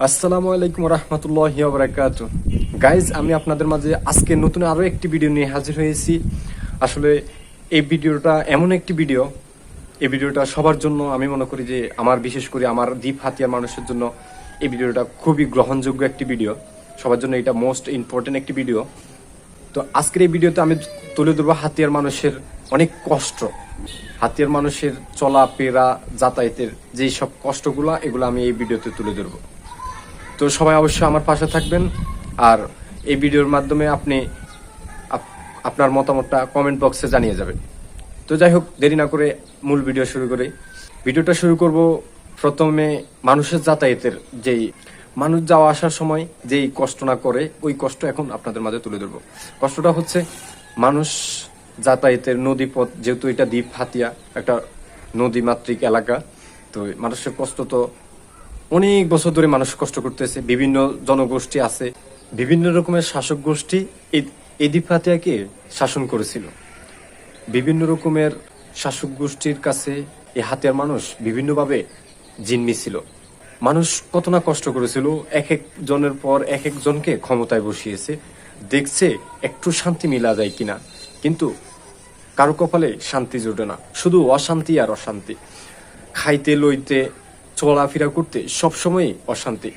আসসালামু আলাইকুম রহমতুল্লাহ বারাকাত গাইজ আমি আপনাদের মাঝে আজকে নতুন আরও একটি ভিডিও নিয়ে হাজির হয়েছি। আসলে এই ভিডিওটা এমন একটি ভিডিও। এই ভিডিওটা সবার জন্য আমি মনে করি যে আমার, বিশেষ করে আমার দ্বীপ হাতিয়ার মানুষের জন্য এই ভিডিওটা খুবই গ্রহণযোগ্য একটি ভিডিও। সবার জন্য এটা মোস্ট ইম্পর্টেন্ট একটি ভিডিও। তো আজকের এই ভিডিওতে আমি তুলে ধরবো হাতিয়ার মানুষের অনেক কষ্ট। হাতিয়ার মানুষের চলাফেরা, যাতায়াতের যেই সব কষ্টগুলো, এগুলো আমি এই ভিডিওতে তুলে ধরবো। তো সবাই অবশ্যই আমার পাশে থাকবেন। আর এই ভিডিওর মাধ্যমে আপনি আপ- আপনার মতামতটা কমেন্ট বক্সে জানিয়ে যাবেন। তো যাই হোক, দেরি না করে মূল ভিডিও শুরু করে। ভিডিওটা শুরু করব প্রথমে মানুষের যাতায়াতের যেই মানুষ যাওয়া আসার সময় যেই কষ্ট না করে, ওই কষ্ট এখন আপনাদের মাঝে তুলে ধরবো। কষ্টটা হচ্ছে মানুষ যাতায়াতের নদী পথ যেহেতু এটা দ্বীপ হাতিয়া, একটা নদী মাতৃক এলাকা, তো মানুষের কষ্ট তো অনেক বছর ধরে মানুষ কষ্ট করতেছে, বিভিন্ন জনগোষ্ঠী আছে। বিভিন্ন রকমের শাসক গোষ্ঠী এই দ্বীপহাতিয়াকে শাসন করেছিল। বিভিন্ন রকমের শাসক গোষ্ঠীর কাছে এই হাতিয়ার মানুষ বিভিন্নভাবে জিম্মি ছিল। মানুষ কত না কষ্ট করেছিল, এক এক জনের পর এক এক জনকে ক্ষমতায় বসিয়েছে, দেখছে একটু শান্তি মিলা যায় কিনা। কিন্তু কারও কপালে শান্তি জোটে না, শুধু অশান্তি আর অশান্তি। খাইতে, লইতে চলাফেরা করতে সবসময়ই অশান্তি।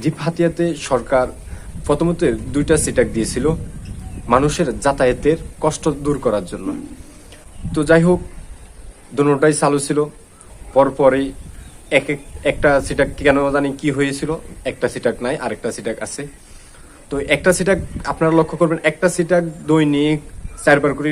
দ্বীপ হাতিয়াতে সরকার প্রথমত দুইটা সিটাক দিয়েছিল মানুষের যাতায়াতের কষ্ট দূর করার জন্য। তো যাই হোক দুটাই চালু ছিল। পরপরই এক এক একটা সিটাক কেন জানি কি হয়েছিল, একটা সিটাক নাই, আরেকটা সিটাক আছে। তো একটা সিটাক আপনারা লক্ষ্য করবেন, একটা সিটাক দৈনিক চারবার করে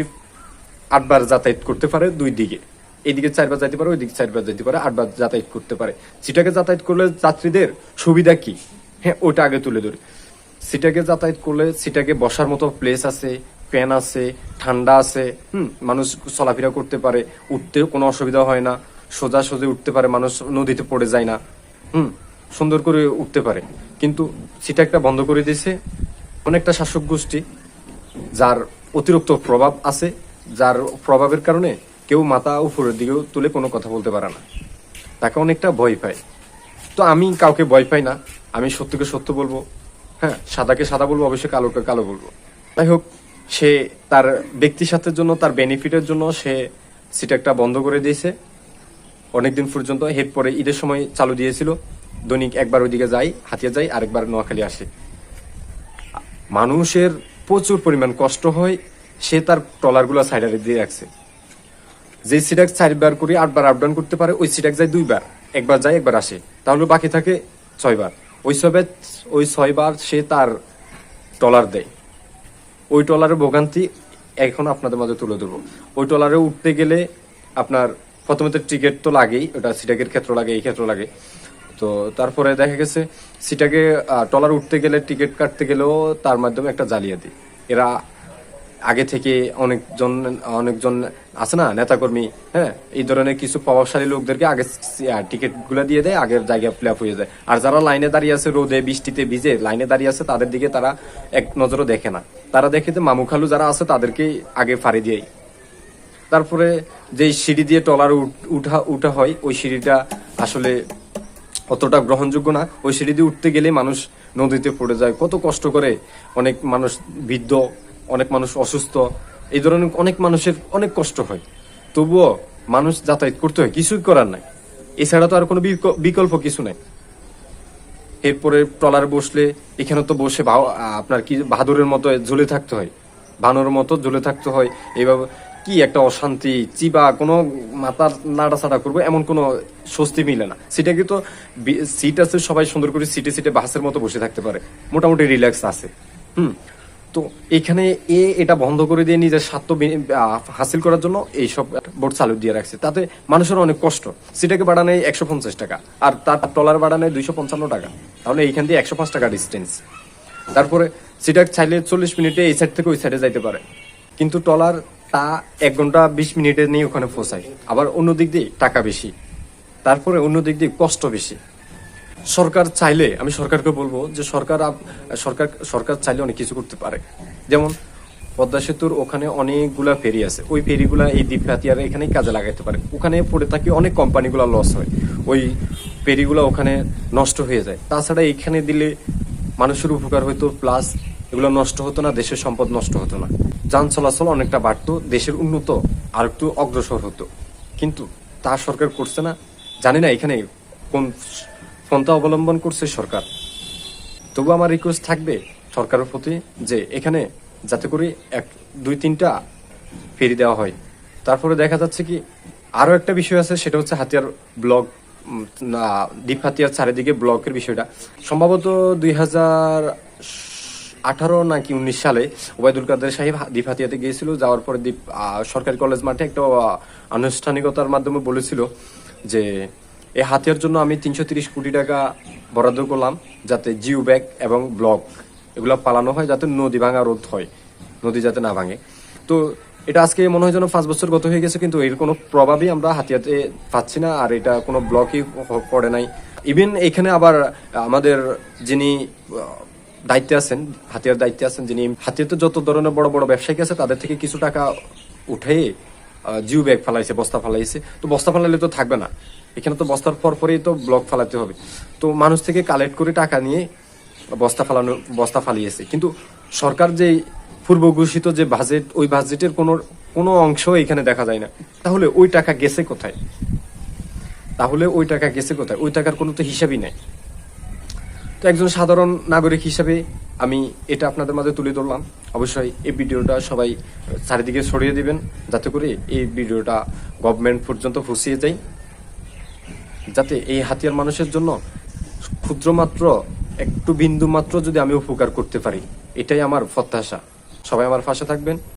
আটবার যাতায়াত করতে পারে দুই দিকে। এইদিকে চারবার যাইতে পারে, ওইদিকে চারবার যাইতে পারে আটবার যাতায়াত করতে পারে। সিটাকে যাতায়াত করলে যাত্রীদের সুবিধা কি? হ্যাঁ ওটা আগে তুলে ধরি। সিটাকে যাতায়াত করলে সিটাকে বসার মতো প্লেস আছে ফ্যান আছে, ঠান্ডা আছে, হুম, মানুষ চলাফেরা করতে পারে, উঠতেও কোনো অসুবিধা হয় না, সোজা সোজা উঠতে পারে, মানুষ নদীতে পড়ে যায় না, হুম, সুন্দর করে উঠতে পারে। কিন্তু সিটাকটা বন্ধ করে দিয়েছে অনেকটা শাসক গোষ্ঠী, যার অতিরিক্ত প্রভাব আছে, যার প্রভাবের কারণে কেউ মাথা উপরের দিকেও তুলে কোনো কথা বলতে পারে না। তাকে অনেকটা ভয় পায়। তো আমি কাউকে ভয় পাই না। আমি সত্যকে সত্য বলব। হ্যাঁ সাদাকে সাদা বলব, অবশ্যই কালোকে কালো বলব। যাই হোক, সে তার ব্যক্তি স্বার্থের জন্য, তার বেনিফিটের জন্য সে সিটাকটা বন্ধ করে দিয়েছে। অনেকদিন পর্যন্ত হেড পরে ঈদের সময় চালু দিয়েছিল। দৈনিক একবার ওইদিকে যাই, হাতিয়া যাই, আরেকবার নোয়াখালী আসে। মানুষের প্রচুর পরিমাণ কষ্ট হয়। সে তার ট্রলারগুলো সাইডারে দিয়ে রাখছে। যে সিটাক চারবার করে আটবার আপ ডাউন করতে পারে, ওই সিটাক যায় দুইবার, একবার যায়, একবার আসে। তাহলে বাকি থাকে ছয়বার। ওই সবে ওই ছয়বার সে তার ট্রলার দেয়। ওই ট্রলারের ভোগান্তি এখন আপনাদের মাঝে তুলে ধরবো। ওই ট্রলারে উঠতে গেলে আপনার প্রথমে তো টিকিট তো লাগেই, ওটা সিটাকের ক্ষেত্র লাগে, এই ক্ষেত্র লাগে। তো তারপরে দেখা গেছে সিটাকে ট্রলার উঠতে গেলে টিকিট কাটতে গেলেও তার মাধ্যমে একটা জালিয়াতি এরা আগে থেকে অনেকজন অনেকজন আছে না, নেতাকর্মী হ্যাঁ এই ধরনের কিছু প্রভাবশালী লোকদেরকে আগে টিকিটগুলা দিয়ে দেয়, আগের জায়গায় ফিল হয়ে যায়। আর যারা লাইনে দাঁড়িয়ে আছে রোদে, বৃষ্টিতে ভিজে, লাইনে দাঁড়িয়ে আছে, তাদের দিকে তারা এক নজরও দেখে না। তারা দেখে যে মামুখালু যারা আছে, তাদেরকে আগে ফাড়ি দিয়ে তারপরে যে সিঁড়ি দিয়ে টলার উঠা উঠা হয়, ওই সিঁড়িটা আসলে অতটা গ্রহণযোগ্য না। ওই সিঁড়ি দিয়ে উঠতে গেলে মানুষ নদীতে পড়ে যায়। কত কষ্ট করে অনেক মানুষ বৃদ্ধ অনেক মানুষ অসুস্থ। এই ধরনের অনেক মানুষের অনেক কষ্ট হয়। তবুও মানুষ যাতায়াত করতে হয়, কিছুই করার নাই। এছাড়া তো আর কোনো বিক- বিকল্প কিছু নাই। এরপরে ট্রলার বসলে এখানে তো বসে আপনার কি বাহাদুরের মতো ঝুলে থাকতে হয়, বানরের মতো ঝুলে থাকতে হয়। এইভাবে কি একটা অশান্তি, চিবা, কোনো মাথার নাড়াচাড়া করব, এমন কোনো স্বস্তি মিলে না। সেটাকে তো বি- সিট আছে, সবাই সুন্দর করে সিটে সিটে বাসের মতো বসে থাকতে পারে। মোটামুটি রিল্যাক্স আছে। হুম। তো এখানে এ এটা বন্ধ করে দিয়ে নিজের স্বার্থ হাসিল করার জন্য এইসব বোর্ড চালু দিয়ে রাখছে। তাতে মানুষের অনেক কষ্ট। সেটাকে বাড়ানো একশো পঞ্চাশ টাকা আর তার টলার বাড়ানো দুইশো পঞ্চান্ন টাকা। তাহলে এইখান দিয়ে একশো পাঁচ টাকা ডিস্টেন্স তারপরে সেটা চাইলে চল্লিশ মিনিটে এই সাইড থেকে ওই সাইডে যাইতে পারে। কিন্তু টলার তা এক ঘণ্টা বিশ মিনিটে নিয়ে ওখানে পৌঁছায়। আবার অন্য দিক দিয়ে টাকা বেশি। তারপরে অন্য দিক দিয়ে কষ্ট বেশি। সরকার চাইলে, আমি সরকারকে বলব যে সরকার সরকার সরকার চাইলে অনেক কিছু করতে পারে। যেমন পদ্মা সেতুর ওখানে অনেকগুলা ফেরি আছে। ওই ফেরিগুলা এই দ্বীপ হাতিয়ার এখানেই কাজে লাগাইতে পারে। ওখানে পড়ে থাকি অনেক কোম্পানিগুলো লস হয়। ওই পেরিগুলো ওখানে নষ্ট হয়ে যায়। তাছাড়া এখানে দিলে মানুষের উপকার হতো প্লাস এগুলো নষ্ট হতো না, দেশের সম্পদ নষ্ট হতো না। যান চলাচল অনেকটা বাড়তো, দেশের উন্নত, আর একটু অগ্রসর হতো। কিন্তু তা সরকার করছে না। জানি না এখানে কোন পন্থা অবলম্বন করছে সরকার। তবু আমার রিকোয়েস্ট থাকবে সরকারের প্রতি যে এখানে যাতে করে এক, দুই, তিনটা ফেরি দেওয়া হয়। তারপরে দেখা যাচ্ছে কি আরও একটা বিষয় আছে, সেটা হচ্ছে হাতিয়ার ব্লক দ্বীপ হাতিয়ার চারিদিকে ব্লকের বিষয়টা। সম্ভবত দুই হাজার আঠারো নাকি উনিশ সালে ওবায়দুল কাদের সাহেব দ্বীপ হাতিয়াতে গিয়েছিল, যাওয়ার পরে দ্বীপ সরকারি কলেজ মাঠে একটা আনুষ্ঠানিকতার মাধ্যমে বলেছিল যে এই হাতিয়ার জন্য আমি তিনশো তিরিশ কোটি টাকা বরাদ্দ করলাম যাতে জিও ব্যাগ এবং ব্লক এগুলো পালানো হয় যাতে নদী ভাঙা রোধ হয়, নদী যাতে না ভাঙে। তো এটা আজকে মনে হয় যেন পাঁচ বছর গত হয়ে গেছে, কিন্তু এর কোনো প্রভাবই আমরা হাতিয়াতে পাচ্ছি না আর এটা কোনো ব্লকই পড়ে নাই। ইভেন এখানে আবার, আমাদের যিনি দায়িত্বে আছেন, হাতিয়ার দায়িত্বে আছেন, যিনি হাতিয়াতে যত ধরনের বড় বড় ব্যবসায়ী আছে, তাদের থেকে কিছু টাকা উঠে জিও ব্যাগ ফালাইছে, বস্তা ফালাইছে। তো বস্তা ফালাইলে তো থাকবে না। এখানে তো বস্তার পর পরেই তো ব্লক ফালাতে হবে। তো মানুষ থেকে কালেক্ট করে টাকা নিয়ে বস্তা ফালানো, বস্তা ফালিয়েছে। কিন্তু সরকার যে পূর্ব ঘোষিত যে বাজেট ওই বাজেটের কোনো কোনো অংশ এখানে দেখা যায় না। তাহলে ওই টাকা গেছে কোথায়? তাহলে ওই টাকা গেছে কোথায়? ওই টাকার কোনো তো হিসাবই নাই। তো একজন সাধারণ নাগরিক হিসাবে আমি এটা আপনাদের মাঝে তুলে ধরলাম। অবশ্যই এই ভিডিওটা সবাই চারিদিকে ছড়িয়ে দিবেন, যাতে করে এই ভিডিওটা গভর্নমেন্ট পর্যন্ত পৌঁছিয়ে যায় যাতে এই হাতিয়ার মানুষের জন্য ক্ষুদ্র মাত্র একটু বিন্দু মাত্র যদি আমি উপকার করতে পারি, এটাই আমার প্রত্যাশা। সবাই আমার পাশে থাকবেন।